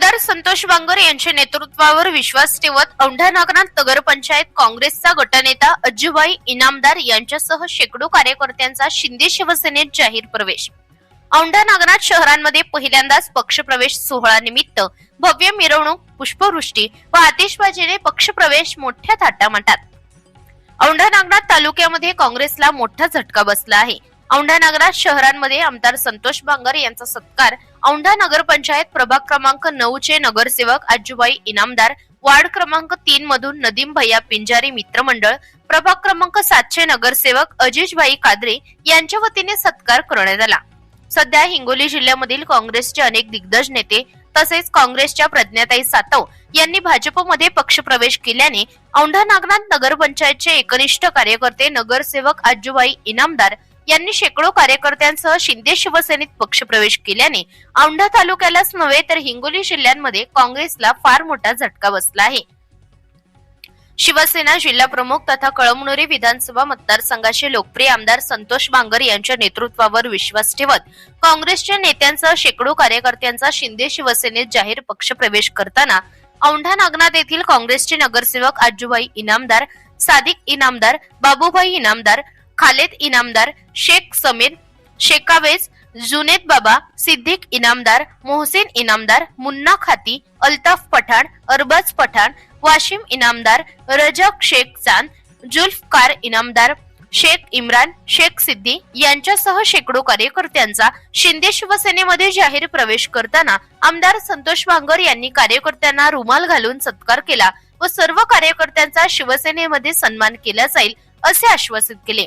आमदार संतोष बांगर यांच्या नेतृत्वावर विश्वास ठेवत औंढा नागनाथ नगरपंचायत काँग्रेसचा गटनेता अज्जूबाई इनामदार यांच्यासह शेकडो कार्यकर्त्यांचा शिंदे शिवसेनेत जाहीर प्रवेश. औंढा नागनाथ शहरांमध्ये पहिल्यांदाच पक्षप्रवेश सोहळानिमित्त भव्य मिरवणूक पुष्पवृष्टी व आतिषबाजीने पक्षप्रवेश मोठ्या थाटामाटात औंढा नागनाथ तालुक्यामध्ये काँग्रेसला मोठा झटका बसला आहे. औंढा नागनाथ शहरांमध्ये आमदार संतोष बांगर यांचा सत्कार औंढा नगरपंचायत प्रभाग क्रमांक नऊ चे नगरसेवक आजूबाई इनामदार वार्ड क्रमांक तीन मधून नदीम भैया पिंजारी मित्रमंडळ प्रभाग क्रमांक सातशे नगरसेवक अजिजभाई कादरे यांच्या वतीने सत्कार करण्यात आला. सध्या हिंगोली जिल्ह्यामधील काँग्रेसचे अनेक दिग्गज नेते तसेच काँग्रेसच्या प्रज्ञाताई सातव यांनी भाजपमध्ये पक्षप्रवेश केल्याने औंढा नागनाथ नगरपंचायतचे एकनिष्ठ कार्यकर्ते नगरसेवक आजूबाई इनामदार यांनी शेकडो कार्यकर्त्यांसह शिंदे शिवसेनेत पक्षप्रवेश केल्याने औंढा तालुक्यालाच नव्हे तर हिंगोली जिल्ह्यांमध्ये काँग्रेसला फार मोठा झटका बसला आहे. शिवसेना जिल्हा प्रमुख तथा कळमनुरी विधानसभा मतदारसंघाचे लोकप्रिय आमदार संतोष बांगर यांच्या नेतृत्वावर विश्वास ठेवत काँग्रेसच्या नेत्यांसह शेकडो कार्यकर्त्यांचा शिंदे शिवसेनेत जाहीर पक्षप्रवेश करताना औंढा नागनाथ येथील काँग्रेसचे नगरसेवक आजूबाई इनामदार सादिक इनामदार बाबूभाई इनामदार खालेद इनामदार शेख समीर शेकावेज जुनेद बाबा सिद्दीक इनामदार मोहसेन इनामदार मुन्ना खाती अल्ताफ पठाण अरबाज पठाण वाशिम इनामदार रजक शेख चांद जुल्फकार इनामदार शेख इम्रान शेख सिद्दी यांच्यासह शेकडो कार्यकर्त्यांचा शिंदे शिवसेनेमध्ये जाहीर प्रवेश करताना आमदार संतोष भांगर यांनी कार्यकर्त्यांना रुमाल घालून सत्कार केला व सर्व कार्यकर्त्यांचा शिवसेनेमध्ये सन्मान केला जाईल असे आश्वासित केले.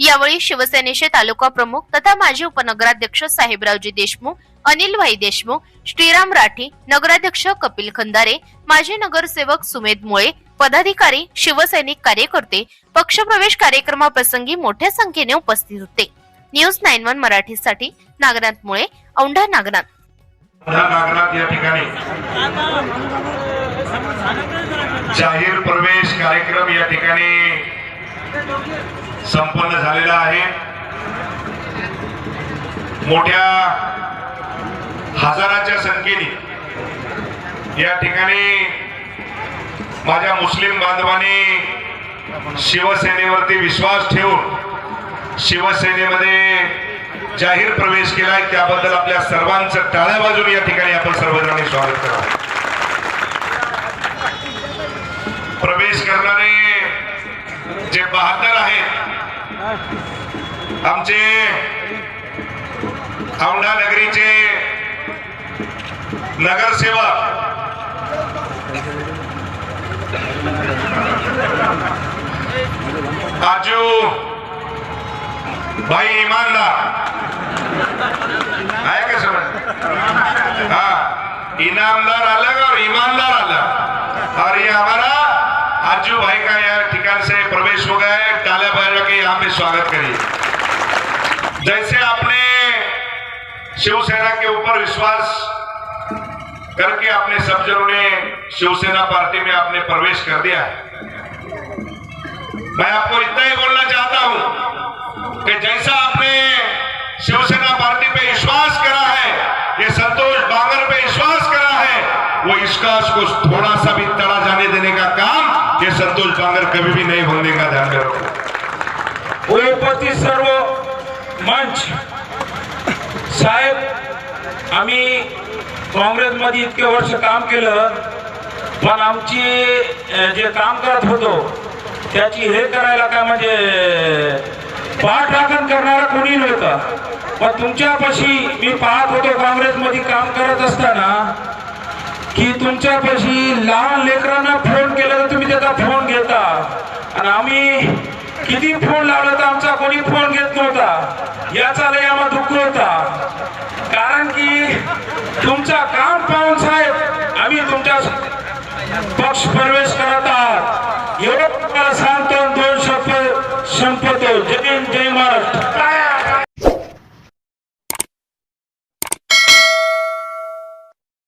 यावेळी शिवसेनेचे तालुका प्रमुख तथा माजी उपनगराध्यक्ष साहेबरावजी देशमुख अनिल भाई देशमुख श्रीराम राठी नगराध्यक्ष कपिल खंदारे माजी नगरसेवक सुमेध मुळे पदाधिकारी शिवसैनिक कार्यकर्ते पक्षप्रवेश कार्यक्रमाप्रसंगी मोठ्या संख्येने उपस्थित होते. न्यूज नाईन वन मराठीसाठी नागनाथ मुळे औंढा नागनाथ या ठिकाणी जाहीर प्रवेश कार्यक्रम या ठिकाणी संपन्न झालेला आहे. मोठ्या हजाराच्या संख्येने या ठिकाणी माझ्या मुस्लिम बांधवांनी शिवसेनेवरती विश्वास ठेवून शिवसेनेमध्ये जाहीर प्रवेश केलाय. त्याबद्दल आपल्या सर्वांचं टाळ्या बाजून या ठिकाणी आपण सर्वजणांनी स्वागत करावं. प्रवेश करणारे बहादर आहेत. आमचे औंढा नगरीचे नगरसेवक. आजू भाई इमानदार. आहे का समझ हा. इनामदार आलं और ईमानदार आलं और ये हमारा आजू भाई का यह ठिकान से प्रवेश हो गया है। टाले बजा के यहाँ पे स्वागत करिए। जैसे आपने शिवसेना के ऊपर विश्वास करके आपने सब जनों ने शिवसेना पार्टी में आपने प्रवेश कर दिया मैं आपको इतना ही बोलना चाहता हूँ कि जैसा आपने शिवसेना पार्टी पे विश्वास करा है, ये संतोष बांगर पे विश्वास करा है, वो विश्वास को थोड़ा सा भी तड़ा जाने देने का काम ये संतोष बांगर कभी भी नहीं होने का ध्यान रखो उपस्थित सर्व मंच। साहेब आम्ही काँग्रेसमध्ये इतके वर्ष काम केलं पण आमची जे काम करत होतो त्याची हे करायला काय म्हणजे पाठराखण करणारा कोणी नव्हता. पण तुमच्यापाशी मी पाहत होतो काँग्रेसमध्ये काम करत असताना की तुमच्यापाशी लहान लेकरांना फोन केला तर तुम्ही त्याचा फोन घेता आणि आम्ही किती फोन लावला तर आमचा कोणी फोन घेत नव्हता याचा लय आम्हाला दुःख होता कारण की तुमचा काम पाहून साहेब आम्ही तुमच्या पक्ष प्रवेश करत आहात एवढं तुम्हाला सांगतो आणि दोन शब्द संपतो जय हिंद, जय महाराष्ट्र काय